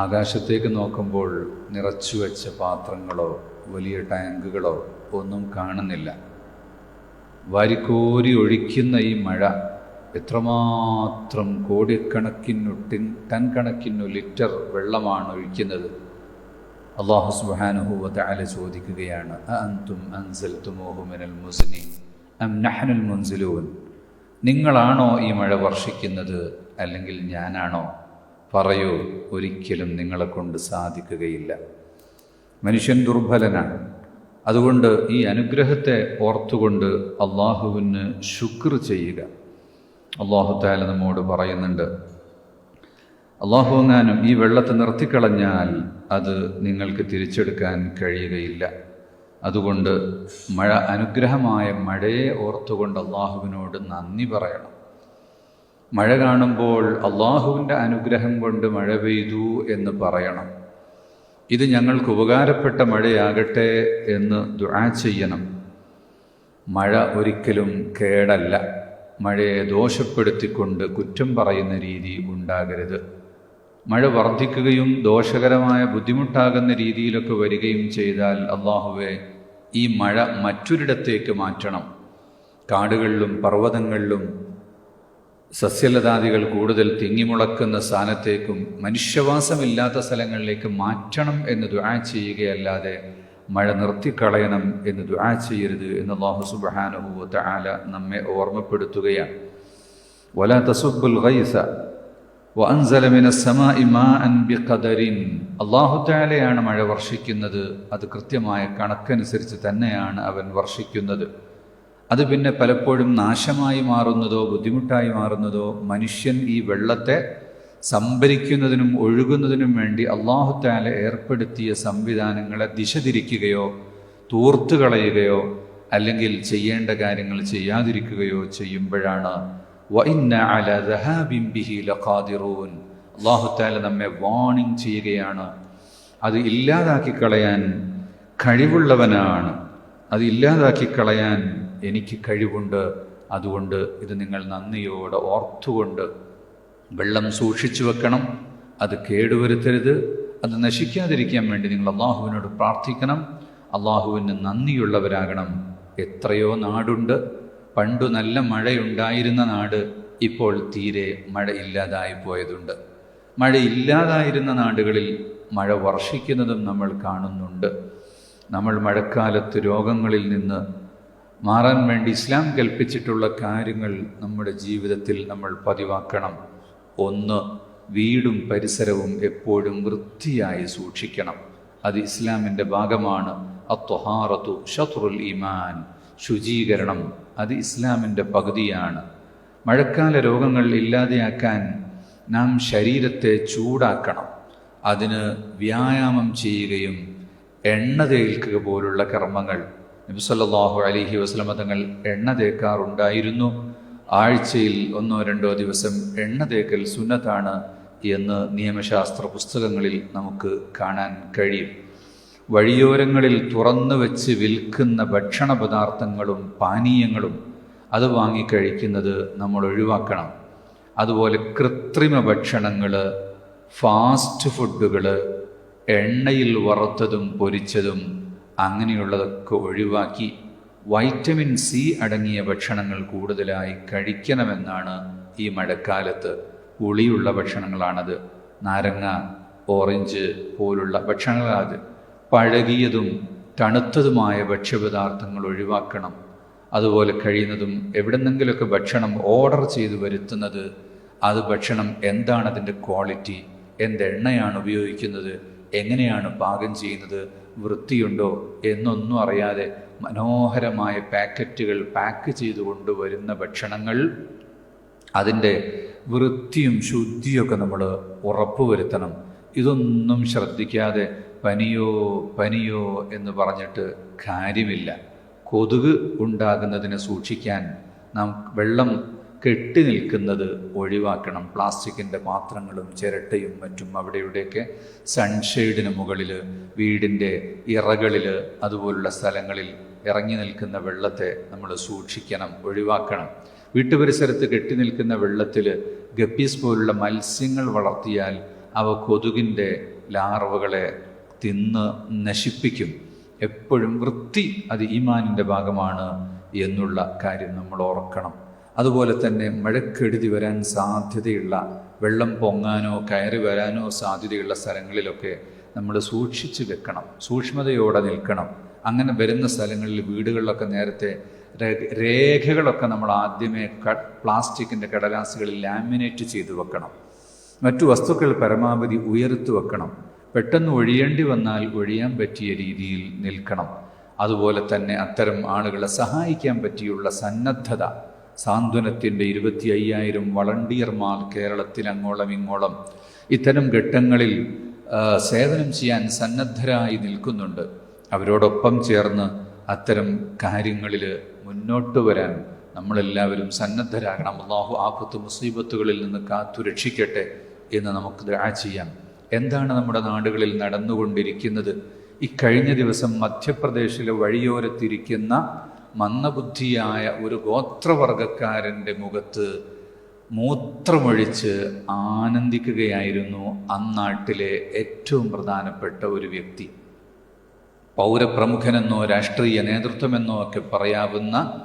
ആകാശത്തേക്ക് നോക്കുമ്പോൾ നിറച്ചു വെച്ച പാത്രങ്ങളോ വലിയ ടാങ്കുകളോ ഒന്നും കാണുന്നില്ല. വാരിക്കോരി ഒഴിക്കുന്ന ഈ മഴ എത്രമാത്രം കോടിക്കണക്കിനു ടിൻ ടൺ കണക്കിനു ലിറ്റർ വെള്ളമാണ് ഒഴിക്കുന്നത്? അള്ളാഹു സുബാനുഹൂവത്തെ അല ചോദിക്കുകയാണ് അന്തും അം മുൻസിലൂൻ? നിങ്ങളാണോ ഈ മഴ വർഷിക്കുന്നത് അല്ലെങ്കിൽ ഞാനാണോ? പറയൂ ഒരിക്കലും നിങ്ങളെ കൊണ്ട് സാധിക്കുകയില്ല. മനുഷ്യൻ ദുർബലനാണ്. അതുകൊണ്ട് ഈ അനുഗ്രഹത്തെ ഓർത്തുകൊണ്ട് അള്ളാഹുവിന് ശുക്ർ ചെയ്യുക. അള്ളാഹു താല നമ്മോട് പറയുന്നുണ്ട് അള്ളാഹുങ്ങാനും ഈ വെള്ളത്തെ നിർത്തിക്കളഞ്ഞാൽ അത് നിങ്ങൾക്ക് തിരിച്ചെടുക്കാൻ കഴിയുകയില്ല. അതുകൊണ്ട് മഴ അനുഗ്രഹമായ മഴയെ ഓർത്തുകൊണ്ട് അള്ളാഹുവിനോട് നന്ദി പറയണം. മഴ കാണുമ്പോൾ അള്ളാഹുവിന്റെ അനുഗ്രഹം കൊണ്ട് മഴ പെയ്തു എന്ന് പറയണം. ഇത് ഞങ്ങൾക്ക് ഉപകാരപ്പെട്ട മഴയാകട്ടെ എന്ന് ദുആ ചെയ്യണം. മഴ ഒരിക്കലും കേടല്ല. മഴയെ ദോഷപ്പെടുത്തിക്കൊണ്ട് കുറ്റം പറയുന്ന രീതി ഉണ്ടാകരുത്. മഴ വർദ്ധിക്കുകയും ദോഷകരമായ ബുദ്ധിമുട്ടാകുന്ന രീതിയിലൊക്കെ വരികയും ചെയ്താൽ അള്ളാഹുവെ ഈ മഴ മറ്റൊരിടത്തേക്ക് മാറ്റണം. കാടുകളിലും പർവതങ്ങളിലും സസ്യലതാദികൾ കൂടുതൽ തിങ്ങിമുളക്കുന്ന സ്ഥാനത്തേക്കും മനുഷ്യവാസമില്ലാത്ത സ്ഥലങ്ങളിലേക്ക് മാറ്റണം എന്ന് ദുആ ചെയ്യുകയല്ലാതെ മഴ നിർത്തിക്കളയണം എന്ന് ദുആ ചെയ്യരുത് എന്ന് അള്ളാഹു സുബ്ഹാനഹു തആല നമ്മെ ഓർമ്മപ്പെടുത്തുകയാണ്. വല തസുബുൽ ഗൈസ തആലയാണ് മഴ വർഷിക്കുന്നത്. അത് കൃത്യമായ കണക്കനുസരിച്ച് തന്നെയാണ് അവൻ വർഷിക്കുന്നത്. അത് പിന്നെ പലപ്പോഴും നാശമായി മാറുന്നതോ ബുദ്ധിമുട്ടായി മാറുന്നതോ മനുഷ്യൻ ഈ വെള്ളത്തെ സംഭരിക്കുന്നതിനും ഒഴുകുന്നതിനും വേണ്ടി അള്ളാഹുത്താല ഏർപ്പെടുത്തിയ സംവിധാനങ്ങളെ ദിശ തിരിക്കുകയോ തൂർത്തു കളയുകയോ അല്ലെങ്കിൽ ചെയ്യേണ്ട കാര്യങ്ങൾ ചെയ്യാതിരിക്കുകയോ ചെയ്യുമ്പോഴാണ് അള്ളാഹുത്താല നമ്മെ വാണിംഗ് ചെയ്യുകയാണ്. അത് ഇല്ലാതാക്കി കളയാൻ കഴിവുള്ളവനാണ്. അത് ഇല്ലാതാക്കി കളയാൻ എനിക്ക് കഴിവുണ്ട്. അതുകൊണ്ട് ഇത് നിങ്ങൾ നന്ദിയോടെ ഓർത്തുകൊണ്ട് വെള്ളം സൂക്ഷിച്ചു വെക്കണം. അത് കേടുവരുത്തരുത്. അത് നശിക്കാതിരിക്കാൻ വേണ്ടി നിങ്ങൾ അള്ളാഹുവിനോട് പ്രാർത്ഥിക്കണം. അള്ളാഹുവിന് നന്ദിയുള്ളവരാകണം. എത്രയോ നാടുണ്ട്. പണ്ടു നല്ല മഴയുണ്ടായിരുന്ന നാട് ഇപ്പോൾ തീരെ മഴ ഇല്ലാതായി പോയതുണ്ട്. മഴയില്ലാതായിരുന്ന നാടുകളിൽ മഴ വർഷിക്കുന്നതും നമ്മൾ കാണുന്നുണ്ട്. നമ്മൾ മഴക്കാലത്ത് രോഗങ്ങളിൽ നിന്ന് മാറാൻ വേണ്ടി ഇസ്ലാം കൽപ്പിച്ചിട്ടുള്ള കാര്യങ്ങൾ നമ്മുടെ ജീവിതത്തിൽ നമ്മൾ പതിവാക്കണം. ഒന്ന് വീടും പരിസരവും എപ്പോഴും വൃത്തിയായി സൂക്ഷിക്കണം. അത് ഇസ്ലാമിന്റെ ഭാഗമാണ്. അത്വഹാറത്തു ഷത്രുൽ ഇമാൻ ശുചീകരണം അത് ഇസ്ലാമിന്റെ പകുതിയാണ്. മഴക്കാല രോഗങ്ങൾ ഇല്ലാതെയാക്കാൻ നാം ശരീരത്തെ ചൂടാക്കണം. അതിന് വ്യായാമം ചെയ്യുകയും എണ്ണ തേൽക്കുക പോലുള്ള കർമ്മങ്ങൾ നബിസല്ലാഹു അലിഹി വസ്ലമ തങ്ങൾ എണ്ണ തേക്കാറുണ്ടായിരുന്നു. ആഴ്ചയിൽ ഒന്നോ രണ്ടോ ദിവസം എണ്ണ തേക്കൽ സുന്നത്താണ് എന്ന് നിയമശാസ്ത്ര പുസ്തകങ്ങളിൽ നമുക്ക് കാണാൻ കഴിയും. വഴിയോരങ്ങളിൽ തുറന്നു വെച്ച് വിൽക്കുന്ന ഭക്ഷണ പദാർത്ഥങ്ങളും പാനീയങ്ങളും അത് വാങ്ങിക്കഴിക്കുന്നത് നമ്മൾ ഒഴിവാക്കണം. അതുപോലെ കൃത്രിമ ഭക്ഷണങ്ങൾ ഫാസ്റ്റ് ഫുഡുകൾ എണ്ണയിൽ വറുത്തതും പൊരിച്ചതും അങ്ങനെയുള്ളതൊക്കെ ഒഴിവാക്കി വൈറ്റമിൻ സി അടങ്ങിയ ഭക്ഷണങ്ങൾ കൂടുതലായി കഴിക്കണമെന്നാണ് ഈ മഴക്കാലത്ത് ഉളിയുള്ള ഭക്ഷണങ്ങളാണത്. നാരങ്ങ ഓറഞ്ച് പോലുള്ള ഭക്ഷണങ്ങളാത് പഴകിയതും തണുത്തതുമായ ഭക്ഷ്യപദാർത്ഥങ്ങൾ ഒഴിവാക്കണം. അതുപോലെ കഴിയുന്നതും എവിടെന്നെങ്കിലുമൊക്കെ ഭക്ഷണം ഓർഡർ ചെയ്ത് വരുത്തുന്നത് അത് ഭക്ഷണം എന്താണ് അതിന്റെ ക്വാളിറ്റി എന്തെണ്ണയാണ് ഉപയോഗിക്കുന്നത് എങ്ങനെയാണ് പാകം ചെയ്യുന്നത്? വൃത്തിയുണ്ടോ? എന്നൊന്നും അറിയാതെ മനോഹരമായ പാക്കറ്റുകൾ പാക്ക് ചെയ്തു കൊണ്ടുവരുന്ന ഭക്ഷണങ്ങൾ. അതിന്റെ വൃത്തിയും ശുദ്ധിയൊക്കെ നമ്മൾ ഉറപ്പുവരുത്തണം ഇതൊന്നും ശ്രദ്ധിക്കാതെ പനിയോ പനിയോ എന്ന് പറഞ്ഞിട്ട് കാര്യമില്ല. കൊതുക് ഉണ്ടാകുന്നതിനെ സൂക്ഷിക്കാൻ നാം വെള്ളം കെട്ടി നിൽക്കുന്നത് ഒഴിവാക്കണം. പ്ലാസ്റ്റിക്കിന്റെ പാത്രങ്ങളും ചിരട്ടയും മറ്റും അവിടെയുടെയൊക്കെ സൺഷെയ്ഡിന് മുകളിൽ വീടിന്റെ ഇറകളിൽ അതുപോലുള്ള സ്ഥലങ്ങളിൽ ഇറങ്ങി നിൽക്കുന്ന വെള്ളത്തെ നമ്മൾ സൂക്ഷിക്കണം ഒഴിവാക്കണം. വീട്ടുപരിസരത്ത് കെട്ടി നിൽക്കുന്ന വെള്ളത്തിൽ ഗപ്പീസ് പോലുള്ള മത്സ്യങ്ങൾ വളർത്തിയാൽ അവ കൊതുകിന്റെ ലാർവകളെ തിന്ന് നശിപ്പിക്കും. എപ്പോഴും വൃത്തി അത് ഈമാനിന്റെ ഭാഗമാണ് എന്നുള്ള കാര്യം നമ്മൾ ഓർക്കണം. അതുപോലെ തന്നെ മഴക്കെടുതി വരാൻ സാധ്യതയുള്ള വെള്ളം പൊങ്ങാനോ കയറി വരാനോ സാധ്യതയുള്ള സ്ഥലങ്ങളിലൊക്കെ നമ്മൾ സൂക്ഷിച്ചു വെക്കണം സൂക്ഷ്മതയോടെ നിൽക്കണം. അങ്ങനെ വരുന്ന സ്ഥലങ്ങളിൽ വീടുകളിലൊക്കെ നേരത്തെ രേഖകളൊക്കെ നമ്മൾ ആദ്യമേ പ്ലാസ്റ്റിക്കിന്റെ കടലാസുകളിൽ ലാമിനേറ്റ് ചെയ്തു വെക്കണം. മറ്റു വസ്തുക്കൾ പരമാവധി ഉയർത്തു വെക്കണം. പെട്ടെന്ന് ഒഴിയേണ്ടി വന്നാൽ ഒഴിയാൻ പറ്റിയ രീതിയിൽ നിൽക്കണം. അതുപോലെ തന്നെ അത്തരം ആളുകളെ സഹായിക്കാൻ പറ്റിയുള്ള സന്നദ്ധത. സാന്ത്വനത്തിന്റെ ഇരുപത്തി അയ്യായിരം വളണ്ടിയർമാർ കേരളത്തിൽ അങ്ങോളം ഇങ്ങോളം ഇത്തരം ഘട്ടങ്ങളിൽ സേവനം ചെയ്യാൻ സന്നദ്ധരായി നിൽക്കുന്നുണ്ട്. അവരോടൊപ്പം ചേർന്ന് അത്തരം കാര്യങ്ങളിൽ മുന്നോട്ട് വരാൻ നമ്മളെല്ലാവരും സന്നദ്ധരാകണം. അള്ളാഹു ആപത്ത് മുസീബത്തുകളിൽ നിന്ന് കാത്തു രക്ഷിക്കട്ടെ എന്ന് നമുക്ക് ദുആ ചെയ്യാം. എന്താണ് നമ്മുടെ നാടുകളിൽ നടന്നുകൊണ്ടിരിക്കുന്നത്? ഇക്കഴിഞ്ഞ ദിവസം മധ്യപ്രദേശിലെ വഴിയോരത്തിരിക്കുന്ന മന്ദബുദ്ധിയായ ഒരു ഗോത്രവർഗക്കാരന്റെ മുഖത്ത് മൂത്രമൊഴിച്ച് ആനന്ദിക്കുകയായിരുന്നു അന്നാട്ടിലെ ഏറ്റവും പ്രധാനപ്പെട്ട ഒരു വ്യക്തി. പൗരപ്രമുഖനെന്നോ രാഷ്ട്രീയ നേതൃത്വമെന്നോ ഒക്കെ പറയാവുന്ന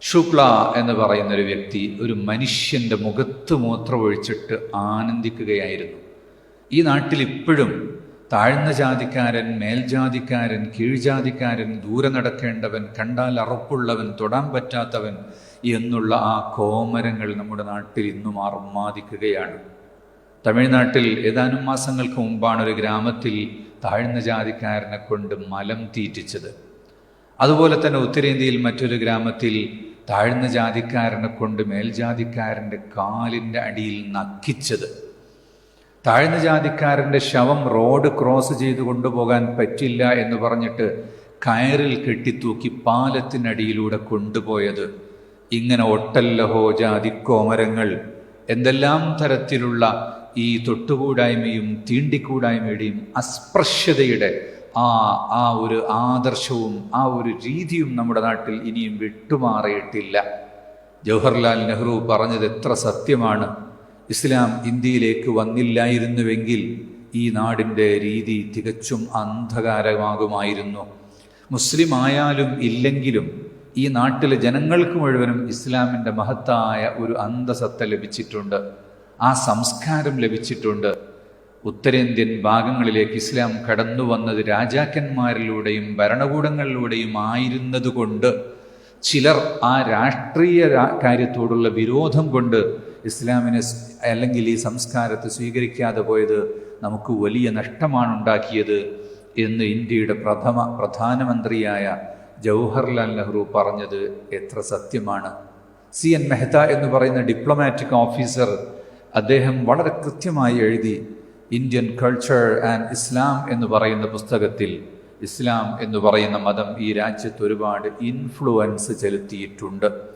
ശുക്ല എന്ന് പറയുന്ന ഒരു വ്യക്തി ഒരു മനുഷ്യന്റെ മുഖത്ത് മൂത്രമൊഴിച്ചിട്ട് ആനന്ദിക്കുകയായിരുന്നു. ഈ നാട്ടിൽ ഇപ്പോഴും താഴ്ന്ന ജാതിക്കാരൻ മേൽജാതിക്കാരൻ കീഴ്ജാതിക്കാരൻ ദൂരെ നടക്കേണ്ടവൻ കണ്ടാൽ അറപ്പുള്ളവൻ തൊടാൻ പറ്റാത്തവൻ എന്നുള്ള ആ കോമരങ്ങൾ നമ്മുടെ നാട്ടിൽ ഇന്നും അർമാദിക്കുകയാണ് തമിഴ്നാട്ടിൽ ഏതാനും മാസങ്ങൾക്ക് മുമ്പാണ് ഒരു ഗ്രാമത്തിൽ താഴ്ന്ന ജാതിക്കാരനെ കൊണ്ട് മലം തീറ്റിച്ചത്. അതുപോലെ തന്നെ ഉത്തരേന്ത്യയിൽ മറ്റൊരു ഗ്രാമത്തിൽ താഴ്ന്ന ജാതിക്കാരനെ കൊണ്ട് മേൽജാതിക്കാരന്റെ കാലിന്റെ അടിയിൽ നക്കിച്ചത്. താഴ്ന്ന ജാതിക്കാരന്റെ ശവം റോഡ് ക്രോസ് ചെയ്ത് കൊണ്ടുപോകാൻ പറ്റില്ല എന്ന് പറഞ്ഞിട്ട് കയറിൽ കെട്ടിത്തൂക്കി പാലത്തിനടിയിലൂടെ കൊണ്ടുപോയത്. ഇങ്ങനെ ഒട്ടല്ലഹോ ജാതിക്കോമരങ്ങൾ എന്തെല്ലാം തരത്തിലുള്ള ഈ തൊട്ടുകൂടായ്മയും തീണ്ടിക്കൂടായ്മയുടെയും അസ്പൃശ്യതയുടെ ആ ആ ഒരു ആദർശവും ആ ഒരു രീതിയും നമ്മുടെ നാട്ടിൽ ഇനിയും വിട്ടുമാറിയിട്ടില്ല. ജവഹർലാൽ നെഹ്റു പറഞ്ഞത് എത്ര സത്യമാണ്. ഇസ്ലാം ഇന്ത്യയിലേക്ക് വന്നില്ലായിരുന്നുവെങ്കിൽ ഈ നാടിന്റെ രീതി തികച്ചും അന്ധകാരമാകുമായിരുന്നു. മുസ്ലിം ആയാലും ഇല്ലെങ്കിലും ഈ നാട്ടിലെ ജനങ്ങൾക്ക് മുഴുവനും ഇസ്ലാമിന്റെ മഹത്തായ ഒരു അന്തസത്ത ലഭിച്ചിട്ടുണ്ട്. ആ സംസ്കാരം ലഭിച്ചിട്ടുണ്ട്. ഉത്തരേന്ത്യൻ ഭാഗങ്ങളിലേക്ക് ഇസ്ലാം കടന്നു വന്നത് രാജാക്കന്മാരിലൂടെയും ഭരണകൂടങ്ങളിലൂടെയും ആയിരുന്നതുകൊണ്ട് ചിലർ ആ രാഷ്ട്രീയ കാര്യത്തോടുള്ള വിരോധം കൊണ്ട് ഇസ്ലാമിനെ അല്ലെങ്കിൽ ഈ സംസ്കാരത്തെ സ്വീകരിക്കാതെ പോയത് നമുക്ക് വലിയ നഷ്ടമാണ് ഉണ്ടാക്കിയത് എന്ന് ഇന്ത്യയുടെ പ്രഥമ പ്രധാനമന്ത്രിയായ ജവഹർലാൽ നെഹ്റു പറഞ്ഞത് എത്ര സത്യമാണ്. സി എൻ മെഹ്ത എന്ന് പറയുന്ന ഡിപ്ലോമാറ്റിക് ഓഫീസർ അദ്ദേഹം വളരെ കൃത്യമായി എഴുതി ഇന്ത്യൻ കൾച്ചർ ആൻഡ് ഇസ്ലാം എന്ന് പറയുന്ന പുസ്തകത്തിൽ ഇസ്ലാം എന്ന് പറയുന്ന മതം ഈ രാജ്യത്ത് ഒരുപാട് ഇൻഫ്ലുവൻസ് ചെലുത്തിയിട്ടുണ്ട്.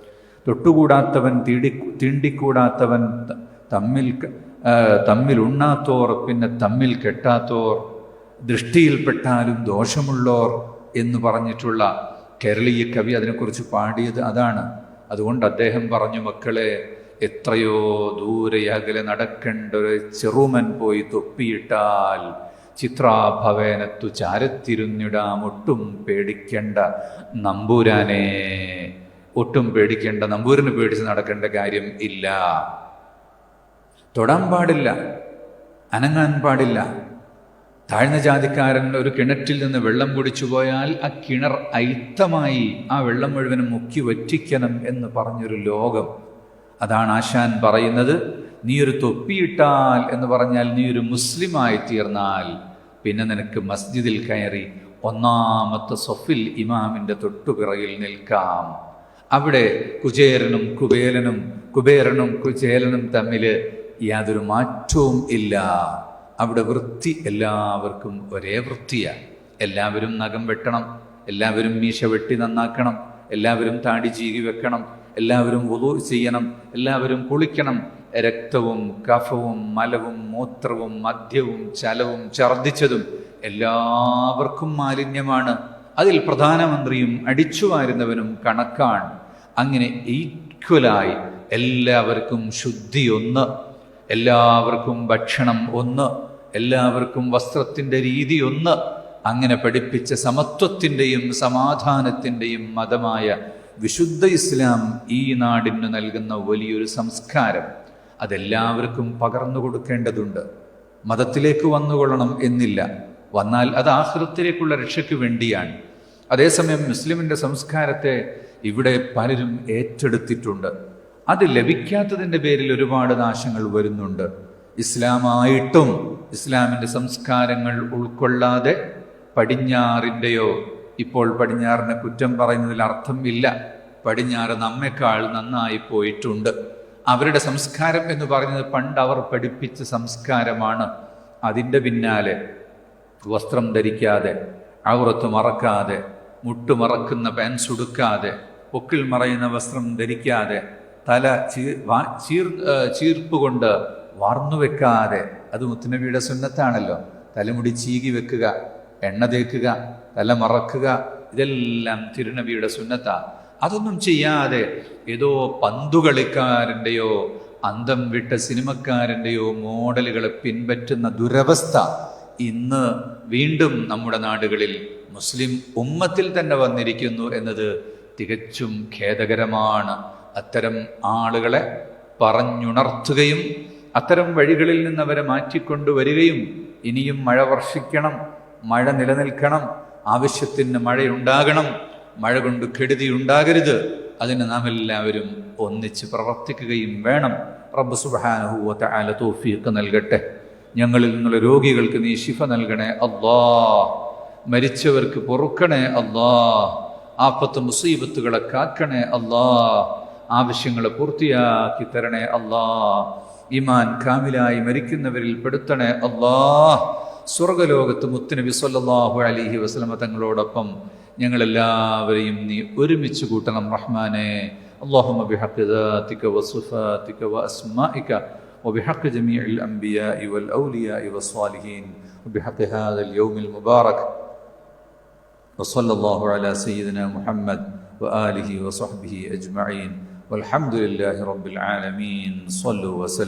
തൊട്ടുകൂടാത്തവൻ തീടി തീണ്ടിക്കൂടാത്തവൻ തമ്മിൽ ഉണ്ണാത്തോർ പിന്നെ തമ്മിൽ കെട്ടാത്തോർ ദൃഷ്ടിയിൽപ്പെട്ടാലും ദോഷമുള്ളോർ എന്ന് പറഞ്ഞിട്ടുള്ള കേരളീയ കവി അതിനെക്കുറിച്ച് പാടിയത് അതാണ്. അതുകൊണ്ട് അദ്ദേഹം പറഞ്ഞു മക്കളെ എത്രയോ ദൂരെ അകലെ നടക്കേണ്ട ഒരു ചെറുമൻ പോയി തൊപ്പിയിട്ടാൽ ചിത്രാഭവേനത്തു ചാരത്തിരുന്നിടാം ഒട്ടും പേടിക്കേണ്ട നമ്പൂരാനെ. ഒട്ടും പേടിക്കേണ്ട നമ്പൂരിന് പേടിച്ച് നടക്കേണ്ട കാര്യം ഇല്ല. തൊടാൻ പാടില്ല അനങ്ങാൻ പാടില്ല. താഴ്ന്ന ജാതിക്കാരൻ ഒരു കിണറ്റിൽ നിന്ന് വെള്ളം കുടിച്ചു പോയാൽ ആ കിണർ അയിത്തമായി ആ വെള്ളം മുഴുവനും മുക്കി വറ്റിക്കണം എന്ന് പറഞ്ഞൊരു ലോകം. അതാണ് ആശാൻ പറയുന്നത്. നീ ഒരു തൊപ്പിയിട്ടാൽ എന്ന് പറഞ്ഞാൽ നീ ഒരു മുസ്ലിമായി തീർന്നാൽ പിന്നെ നിനക്ക് മസ്ജിദിൽ കയറി ഒന്നാമത്തെ സൊഫിൽ ഇമാമിന്റെ തൊട്ടുപിറയിൽ നിൽക്കാം. അവിടെ കുചേരനും കുബേരനും കുബേരനും കുചേലനും തമ്മിൽ യാതൊരു മാറ്റവും ഇല്ല. അവിടെ വൃത്തി എല്ലാവർക്കും ഒരേ വൃത്തിയാണ് എല്ലാവരും നഖം വെട്ടണം എല്ലാവരും മീശ വെട്ടി നന്നാക്കണം എല്ലാവരും താടി ചീകി വെക്കണം എല്ലാവരും വുളു ചെയ്യണം എല്ലാവരും കുളിക്കണം. രക്തവും കഫവും മലവും മൂത്രവും മദ്യവും ചലവും ഛർദിച്ചതും എല്ലാവർക്കും മാലിന്യമാണ്. അതിൽ പ്രധാനമന്ത്രിയും അടിച്ചുവാരുന്നവനും കണക്കാണ്. അങ്ങനെ ഈക്വലായി എല്ലാവർക്കും ശുദ്ധി ഒന്ന് എല്ലാവർക്കും ഭക്ഷണം ഒന്ന് എല്ലാവർക്കും വസ്ത്രത്തിന്റെ രീതി ഒന്ന്. അങ്ങനെ പഠിപ്പിച്ച സമത്വത്തിന്റെയും സമാധാനത്തിന്റെയും മതമായ വിശുദ്ധ ഇസ്ലാം ഈ നാടിന് നൽകുന്ന വലിയൊരു സംസ്കാരം. അതെല്ലാവർക്കും പകർന്നു കൊടുക്കേണ്ടതുണ്ട്. മതത്തിലേക്ക് വന്നുകൊള്ളണം എന്നില്ല. വന്നാൽ അത് ആഹൃത്തിലേക്കുള്ള രക്ഷയ്ക്ക് വേണ്ടിയാണ്. അതേസമയം മുസ്ലിമിന്റെ സംസ്കാരത്തെ ഇവിടെ പലരും ഏറ്റെടുത്തിട്ടുണ്ട്. അത് ലഭിക്കാത്തതിന്റെ പേരിൽ ഒരുപാട് നാശങ്ങൾ വരുന്നുണ്ട്. ഇസ്ലാമായിട്ടും ഇസ്ലാമിന്റെ സംസ്കാരങ്ങൾ ഉൾക്കൊള്ളാതെ പടിഞ്ഞാറിന്റെയോ ഇപ്പോൾ പടിഞ്ഞാറിനെ കുറ്റം പറയുന്നതിൽ അർത്ഥം ഇല്ല. പടിഞ്ഞാറ് നമ്മെക്കാൾ നന്നായി പോയിട്ടുണ്ട്. അവരുടെ സംസ്കാരം എന്ന് പറയുന്നത് പണ്ട് അവർ പഠിപ്പിച്ച സംസ്കാരമാണ്. അതിന്റെ പിന്നാലെ വസ്ത്രം ധരിക്കാതെ ഔറത്ത് മറക്കാതെ മുട്ട് മറക്കുന്ന പാൻസ് ഉടുക്കാതെ പൊക്കിൽ മറയുന്ന വസ്ത്രം ധരിക്കാതെ തല ചീർ ചീർപ്പ് കൊണ്ട് വാർന്നു വെക്കാതെ അത് മുത്തുനബിയുടെ സുന്നത്താണല്ലോ. തലമുടി ചീകി വെക്കുക എണ്ണ തേക്കുക തല മറക്കുക ഇതെല്ലാം തിരുനബിയുടെ സുന്നത്താണ് അതൊന്നും ചെയ്യാതെ ഏതോ പന്തുകളിക്കാരന്റെയോ അന്തം വിട്ട സിനിമക്കാരന്റെയോ മോഡലുകളെ പിൻപറ്റുന്ന ദുരവസ്ഥ ഇന്ന് വീണ്ടും നമ്മുടെ നാടുകളിൽ മുസ്ലിം ഉമ്മത്തിൽ തന്നെ വന്നിരിക്കുന്നു എന്നത് തികച്ചും ഖേദകരമാണ്. അത്തരം ആളുകളെ പറഞ്ഞുണർത്തുകയും അത്തരം വഴികളിൽ നിന്ന് അവരെ മാറ്റിക്കൊണ്ടുവരികയും ഇനിയും മഴ വർഷിക്കണം മഴ നിലനിൽക്കണം ആവശ്യത്തിന് മഴയുണ്ടാകണം മഴ കൊണ്ട് കെടുതി ഉണ്ടാകരുത്. അതിന് നാം എല്ലാവരും ഒന്നിച്ച് പ്രവർത്തിക്കുകയും വേണം. റബ്ബ് സുബാനുഭൂവത്തെ ആല തോഫിയൊക്കെ നൽകട്ടെ. ഞങ്ങളിൽ നിന്നുള്ള രോഗികൾക്ക് നീ ശിഫ നൽകണേ അള്ളാ മരിച്ചവർക്ക് പൊറുക്കണേ അള്ളാ ആപ്പത്ത് മുസീബത്തുകളെ കാക്കണേ അള്ളാ ആവശ്യങ്ങളെ പൂർത്തിയാക്കി തരണേ അള്ളാ ഇമാൻ കാമിലായി മരിക്കുന്നവരിൽ പെടുത്തണേ അള്ളാ സ്വർഗലോകത്ത് മുത്തുനബി സല്ലല്ലാഹു അലൈഹി വസല്ലമ തങ്ങളോടൊപ്പം ഞങ്ങളെല്ലാവരെയും നീ ഒരുമിച്ച് കൂട്ടണം റഹ്മാനെ اللهم بحق ذاتك وصفاتك وأسمائك وبحق جميع الأنبياء والأولياء والصالحين وبحق هذا اليوم المبارك وصلى الله على سيدنا محمد وآله وصحبه أجمعين والحمد لله رب العالمين. صلوا وسلموا.